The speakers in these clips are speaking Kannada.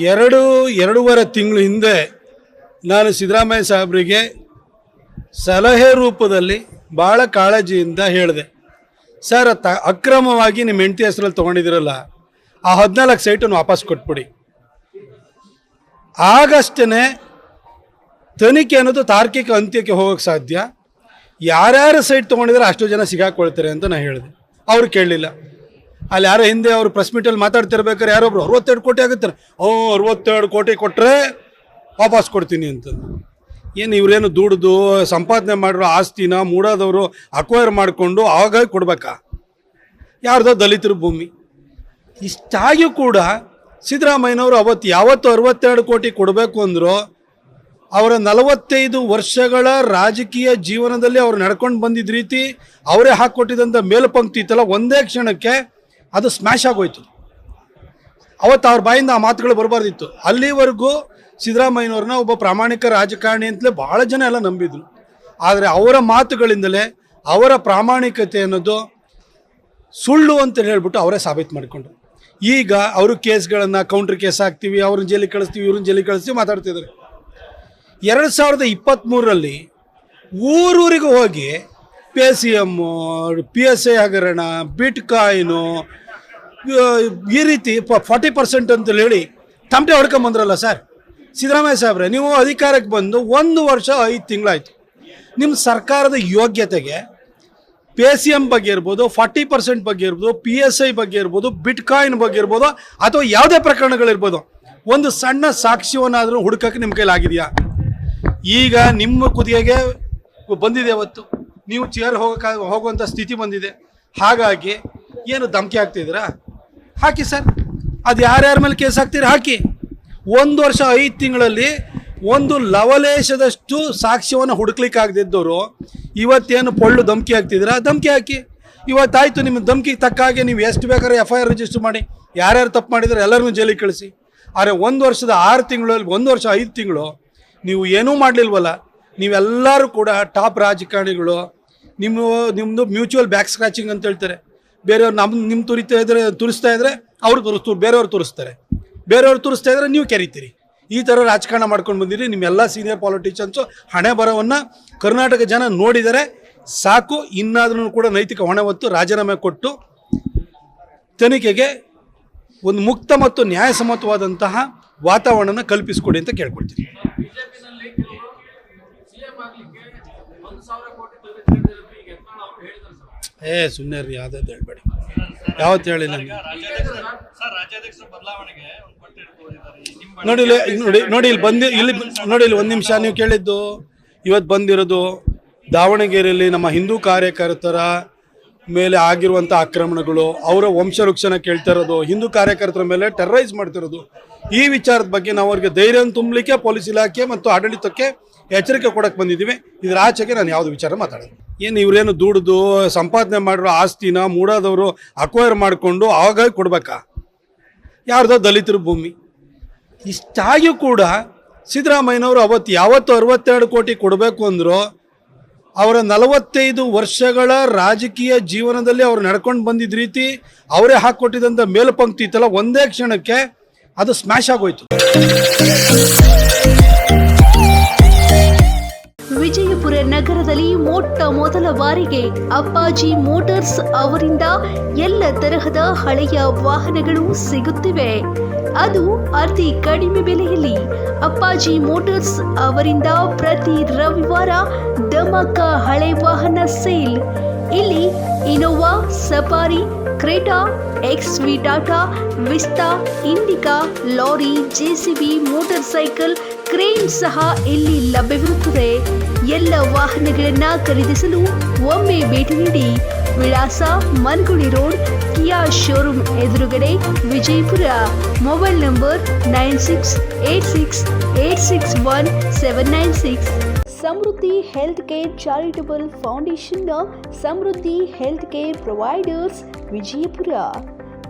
ಎರಡು, ಎರಡೂವರೆ ತಿಂಗಳು ಹಿಂದೆ ನಾನು ಸಿದ್ದರಾಮಯ್ಯ ಸಾಹೇಬರಿಗೆ ಸಲಹೆ ರೂಪದಲ್ಲಿ ಭಾಳ ಕಾಳಜಿಯಿಂದ ಹೇಳಿದೆ, ಸರ್ ತ ಅಕ್ರಮವಾಗಿ ನಿಮ್ಮ ಹೆಂಡತಿ ಹೆಸರಲ್ಲಿ ತೊಗೊಂಡಿದ್ದೀರಲ್ಲ, ಆ ಹದಿನಾಲ್ಕು ಸೈಟನ್ನು ವಾಪಸ್ ಕೊಟ್ಬಿಡಿ. ಆಗಷ್ಟೇ ತನಿಖೆ ಅನ್ನೋದು ತಾರ್ಕಿಕ ಅಂತ್ಯಕ್ಕೆ ಹೋಗೋಕ್ಕೆ ಸಾಧ್ಯ. ಯಾರ್ಯಾರು ಸೈಟ್ ತೊಗೊಂಡಿದ್ರೆ ಅಷ್ಟು ಜನ ಸಿಗಾಕೊಳ್ತಾರೆ ಅಂತ ನಾನು ಹೇಳಿದೆ. ಅವ್ರು ಕೇಳಲಿಲ್ಲ. ಅಲ್ಲಿ ಯಾರೋ ಹಿಂದೆ ಅವರು ಪ್ರೆಸ್ ಮೀಟಲ್ಲಿ ಮಾತಾಡ್ತಿರ್ಬೇಕಾದ್ರೆ ಯಾರೊಬ್ರು? ಅರವತ್ತೆರಡು ಕೋಟಿ ಆಗುತ್ತೆ. ಓ, ಅರವತ್ತೆರಡು ಕೋಟಿ ಕೊಟ್ಟರೆ ವಾಪಸ್ ಕೊಡ್ತೀನಿ ಅಂತ ಏನು ಇವರೇನು ದುಡ್ದು ಸಂಪಾದನೆ ಮಾಡಿರೋ ಆಸ್ತಿನ ಮೂಡಾದವರು ಅಕ್ವೈರ್ ಮಾಡಿಕೊಂಡು ಆವಾಗ ಕೊಡ್ಬೇಕಾ? ಯಾರ್ದೋ ದಲಿತರ ಭೂಮಿ. ಇಷ್ಟಾಗಿಯೂ ಕೂಡ ಸಿದ್ದರಾಮಯ್ಯನವರು ಅವತ್ತು ಯಾವತ್ತು ಅರವತ್ತೆರಡು ಕೋಟಿ ಕೊಡಬೇಕು ಅಂದರು, ಅವರ ನಲವತ್ತೈದು ವರ್ಷಗಳ ರಾಜಕೀಯ ಜೀವನದಲ್ಲಿ ಅವ್ರು ನಡ್ಕೊಂಡು ಬಂದಿದ್ದ ರೀತಿ ಅವರೇ ಹಾಕ್ಕೊಟ್ಟಿದ್ದಂಥ ಮೇಲ್ಪಂಕ್ತಿ ಇತ್ತಲ್ಲ ಒಂದೇ ಕ್ಷಣಕ್ಕೆ ಅದು ಸ್ಮ್ಯಾಶ್ ಆಗೋಯ್ತು. ಅವತ್ತು ಅವ್ರ ಬಾಯಿಂದ ಆ ಮಾತುಗಳು ಬರಬಾರ್ದಿತ್ತು. ಅಲ್ಲಿವರೆಗೂ ಸಿದ್ದರಾಮಯ್ಯನವ್ರನ್ನ ಒಬ್ಬ ಪ್ರಾಮಾಣಿಕ ರಾಜಕಾರಣಿ ಅಂತಲೇ ಭಾಳ ಜನ ಎಲ್ಲ ನಂಬಿದ್ರು. ಆದರೆ ಅವರ ಮಾತುಗಳಿಂದಲೇ ಅವರ ಪ್ರಾಮಾಣಿಕತೆ ಅನ್ನೋದು ಸುಳ್ಳು ಅಂತ ಹೇಳ್ಬಿಟ್ಟು ಅವರೇ ಸಾಬೀತು ಮಾಡಿಕೊಂಡ್ರು. ಈಗ ಅವರು ಕೇಸ್ಗಳನ್ನು ಕೌಂಟ್ರ್ ಕೇಸ್ ಹಾಕ್ತೀವಿ, ಅವ್ರನ್ನ ಜೈಲಿಗೆ ಕಳಿಸ್ತೀವಿ, ಇವ್ರನ್ನ ಜೈಲಿಗೆ ಕಳಿಸ್ತೀವಿ ಮಾತಾಡ್ತಿದ್ದಾರೆ. ಎರಡು ಸಾವಿರದ ಇಪ್ಪತ್ತ್ಮೂರರಲ್ಲಿ ಊರೂರಿಗೆ ಹೋಗಿ P C M P S I ಹಗರಣ ಬಿಟ್ ಕಾಯಿನು ಈ ರೀತಿ ಫಾರ್ಟಿ ಪರ್ಸೆಂಟ್ ಅಂತ ಹೇಳಿ ತಮಟೆ ಹೊಡ್ಕೊಂಬಂದ್ರಲ್ಲ ಸರ್ ಸಿದ್ದರಾಮಯ್ಯ ಸಾಹೇಬ್ರೆ, ನೀವು ಅಧಿಕಾರಕ್ಕೆ ಬಂದು ಒಂದು ವರ್ಷ ಐದು ತಿಂಗಳಾಯ್ತು. ನಿಮ್ಮ ಸರ್ಕಾರದ ಯೋಗ್ಯತೆಗೆ ಪಿ ಸಿ ಎಂ ಬಗ್ಗೆ ಇರ್ಬೋದು ಫಾರ್ಟಿ ಪರ್ಸೆಂಟ್ ಬಗ್ಗೆ ಇರ್ಬೋದು, ಪಿ ಎಸ್ ಐ ಬಗ್ಗೆ ಇರ್ಬೋದು ಬಿಟ್ ಕಾಯಿನ್ ಬಗ್ಗೆ ಇರ್ಬೋದು, ಅಥವಾ ಯಾವುದೇ ಪ್ರಕರಣಗಳಿರ್ಬೋದು, ಒಂದು ಸಣ್ಣ ಸಾಕ್ಷ್ಯವನ್ನಾದರೂ ಹುಡುಕಕ್ಕೆ ನಿಮ್ಮ ಕೈಲಾಗಿದೆಯಾ ಈಗ ನಿಮ್ಮ ಕುದಿಗೆಗೆ ಬಂದಿದೆ ಅವತ್ತು. ನೀವು ಚೇರ್ ಹೋಗೋಕೆ ಹೋಗುವಂಥ ಸ್ಥಿತಿ ಬಂದಿದೆ. ಹಾಗಾಗಿ ಏನು ಧಮಕಿ ಹಾಕ್ತಿದ್ದೀರಾ? ಹಾಕಿ ಸರ್. ಅದು ಯಾರ್ಯಾರ ಮೇಲೆ ಕೇಸ್ ಹಾಕ್ತೀರಿ? ಹಾಕಿ. ಒಂದು ವರ್ಷ ಐದು ತಿಂಗಳಲ್ಲಿ ಒಂದು ಲವಲೇಶದಷ್ಟು ಸಾಕ್ಷ್ಯವನ್ನು ಹುಡುಕ್ಲಿಕ್ಕೆ ಆಗದಿದ್ದವರು ಇವತ್ತೇನು ಪೊಳ್ಳು ಧಮಕಿ ಹಾಕ್ತಿದ್ರ ಧಮಕಿ ಹಾಕಿ. ಇವತ್ತಾಯಿತು ನಿಮ್ಮ ಧಮಕಿಗೆ ತಕ್ಕ ಹಾಗೆ ನೀವು ಎಷ್ಟು ಬೇಕಾದ್ರೆ ಎಫ್ ಐ ಆರ್ ರಿಜಿಸ್ಟರ್ ಮಾಡಿ. ಯಾರ್ಯಾರು ತಪ್ಪು ಮಾಡಿದರೆ ಎಲ್ಲರನ್ನೂ ಜೈಲಿಗೆ ಕಳಿಸಿ. ಆದರೆ ಒಂದು ವರ್ಷದ ಆರು ತಿಂಗಳಲ್ಲಿ, ಒಂದು ವರ್ಷ ಐದು ತಿಂಗಳು ನೀವು ಏನೂ ಮಾಡಲಿಲ್ವಲ್ಲ. ನೀವೆಲ್ಲರೂ ಕೂಡ ಟಾಪ್ ರಾಜಕಾರಣಿಗಳು, ನಿಮ್ಮ ನಿಮ್ಮದು ಮ್ಯೂಚುವಲ್ ಬ್ಯಾಕ್ ಸ್ಕ್ರಾಚಿಂಗ್ ಅಂತ ಹೇಳ್ತಾರೆ. ಬೇರೆಯವ್ರು ನಮ್ಮ ನಿಮ್ಮ ತುರಿತಾ ಇದ್ರೆ ತುರಿಸ್ತಾ ಇದ್ರೆ ಅವ್ರು ತುರಿಸ್ತು, ಬೇರೆಯವ್ರು ತುರಿಸ್ತಾರೆ. ಬೇರೆಯವ್ರು ತುರಿಸ್ತಾ ಇದ್ರೆ ನೀವು ಕೆರಿತೀರಿ. ಈ ಥರ ರಾಜಕಾರಣ ಮಾಡ್ಕೊಂಡು ಬಂದಿರಿ. ನಿಮ್ಮೆಲ್ಲ ಸೀನಿಯರ್ ಪಾಲಿಟಿಷಿಯನ್ಸು ಹಣೆ ಬರವನ್ನು ಕರ್ನಾಟಕ ಜನ ನೋಡಿದರೆ ಸಾಕು. ಇನ್ನಾದ್ರೂ ಕೂಡ ನೈತಿಕ ಹೊಣೆ ಹೊತ್ತು ರಾಜೀನಾಮೆ ಕೊಟ್ಟು ತನಿಖೆಗೆ ಒಂದು ಮುಕ್ತ ಮತ್ತು ನ್ಯಾಯಸಮ್ಮತವಾದಂತಹ ವಾತಾವರಣನ ಕಲ್ಪಿಸಿಕೊಡಿ ಅಂತ ಕೇಳ್ಕೊಳ್ತೀನಿ. ಏ ಸುಮ್ಮನೆ ರೀ ಯಾವ್ದು ಹೇಳ್ಬೇಡಿ. ಯಾವತ್ತು ಹೇಳಿ ನನಗೆ? ನೋಡಿ ನೋಡಿ ನೋಡಿ ಇಲ್ಲಿ ಬಂದು ಇಲ್ಲಿ ನೋಡಿ ಇಲ್ಲಿ ಒಂದು ನಿಮಿಷ ನೀವು ಕೇಳಿದ್ದು. ಇವತ್ತು ಬಂದಿರೋದು ದಾವಣಗೆರೆಯಲ್ಲಿ ನಮ್ಮ ಹಿಂದೂ ಕಾರ್ಯಕರ್ತರ ಮೇಲೆ ಆಗಿರುವಂಥ ಆಕ್ರಮಣಗಳು, ಅವರ ವಂಶವೃಕ್ಷನ ಕೇಳ್ತಾ ಇರೋದು, ಹಿಂದೂ ಕಾರ್ಯಕರ್ತರ ಮೇಲೆ ಟೆರರೈಸ್ ಮಾಡ್ತಿರೋದು ಈ ವಿಚಾರದ ಬಗ್ಗೆ ನಾವು ಅವ್ರಿಗೆ ಧೈರ್ಯ ತುಂಬಲಿಕ್ಕೆ ಪೊಲೀಸ್ ಇಲಾಖೆ ಮತ್ತು ಆಡಳಿತಕ್ಕೆ ಎಚ್ಚರಿಕೆ ಕೊಡಕ್ಕೆ ಬಂದಿದ್ದೀವಿ. ಇದರ ಆಚೆಗೆ ನಾನು ಯಾವುದು ವಿಚಾರ ಮಾತಾಡೋದು ಏನು ಇವರೇನು ದುಡ್ದು ಸಂಪಾದನೆ ಮಾಡಿರೋ ಆಸ್ತಿನ ಮೂಡಾದವರು ಅಕ್ವೈರ್ ಮಾಡಿಕೊಂಡು ಆವಾಗ ಕೊಡ್ಬೇಕಾ? ಯಾರ್ದೋ ದಲಿತರ ಭೂಮಿ. ಇಷ್ಟಾಗಿಯೂ ಕೂಡ ಸಿದ್ದರಾಮಯ್ಯನವರು ಅವತ್ತು ಯಾವತ್ತು ಅರವತ್ತೆರಡು ಕೋಟಿ ಕೊಡಬೇಕು ಅಂದರೂ ಅವರ ನಲವತ್ತೈದು ವರ್ಷಗಳ ರಾಜಕೀಯ ಜೀವನದಲ್ಲಿ ಅವ್ರು ನಡ್ಕೊಂಡು ಬಂದಿದ್ದ ರೀತಿ ಅವರೇ ಹಾಕ್ಕೊಟ್ಟಿದ್ದಂಥ ಮೇಲ್ಪಂಕ್ತಿ ಇತ್ತಲ್ಲ ಒಂದೇ ಕ್ಷಣಕ್ಕೆ ಅದು ಸ್ಮ್ಯಾಶ್ ಆಗೋಯ್ತು. ವಿಜಯಪುರ ನಗರದಲ್ಲಿ ಮೊಟ್ಟ ಮೊದಲ ಬಾರಿಗೆ ಅಪ್ಪಾಜಿ ಮೋಟಾರ್ಸ್ ಅವರಿಂದ ಎಲ್ಲ ತರಹದ ಹಳೆಯ ವಾಹನಗಳು ಸಿಗುತ್ತಿವೆ. ಅದು ಅತಿ ಕಡಿಮೆ ಬೆಲೆಯಲ್ಲಿ ಅಪ್ಪಾಜಿ ಮೋಟಾರ್ಸ್ ಅವರಿಂದ ಪ್ರತಿ ರವಿವಾರ ಧಮಕ ಹಳೆ ವಾಹನ ಸೇಲ್. ಇಲ್ಲಿ Innova, Safari, Creta X V Tata, Vista, Indica, lorry, JCB, motorcycle, crane ಸಹ ಇಲ್ಲಿ ಲಭ್ಯವಿರುತ್ತದೆ. ಎಲ್ಲ ವಾಹನಗಳನ್ನು ಖರೀದಿಸಲು ಒಮ್ಮೆ ಭೇಟಿ ನೀಡಿ. ವಿಳಾಸ ಮನ್ಗುಳಿ ರೋಡ್ ಕಿಯಾ ಶೋರೂಮ್ ಎದುರುಗಡೆ Vijayapura mobile number nine six eight six eight six one seven nine six. Samruddhi health care charitable ಫೌಂಡೇಶನ್ನ Samruddhi health care providers Vijayapura.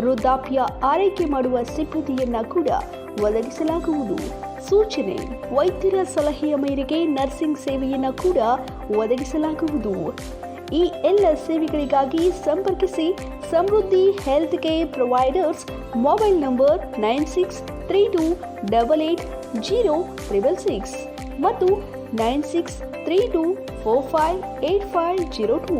ವೃದ್ಧಾಪ್ಯ ಆರೈಕೆ ಮಾಡುವ ಸಿಬ್ಬಂದಿಯನ್ನ ಕೂಡ ಒದಗಿಸಲಾಗುವುದು. ಸೂಚನೆ, ವೈದ್ಯರ ಸಲಹೆಯ ಮೇರೆಗೆ ನರ್ಸಿಂಗ್ ಸೇವೆಯನ್ನ ಕೂಡ ಒದಗಿಸಲಾಗುವುದು. ಈ ಎಲ್ಲ ಸೇವೆಗಳಿಗಾಗಿ ಸಂಪರ್ಕಿಸಿ Samruddhi health care providers mobile number nine six three two double eight zero triple six ಮತ್ತು nine six three two four five eight five zero two.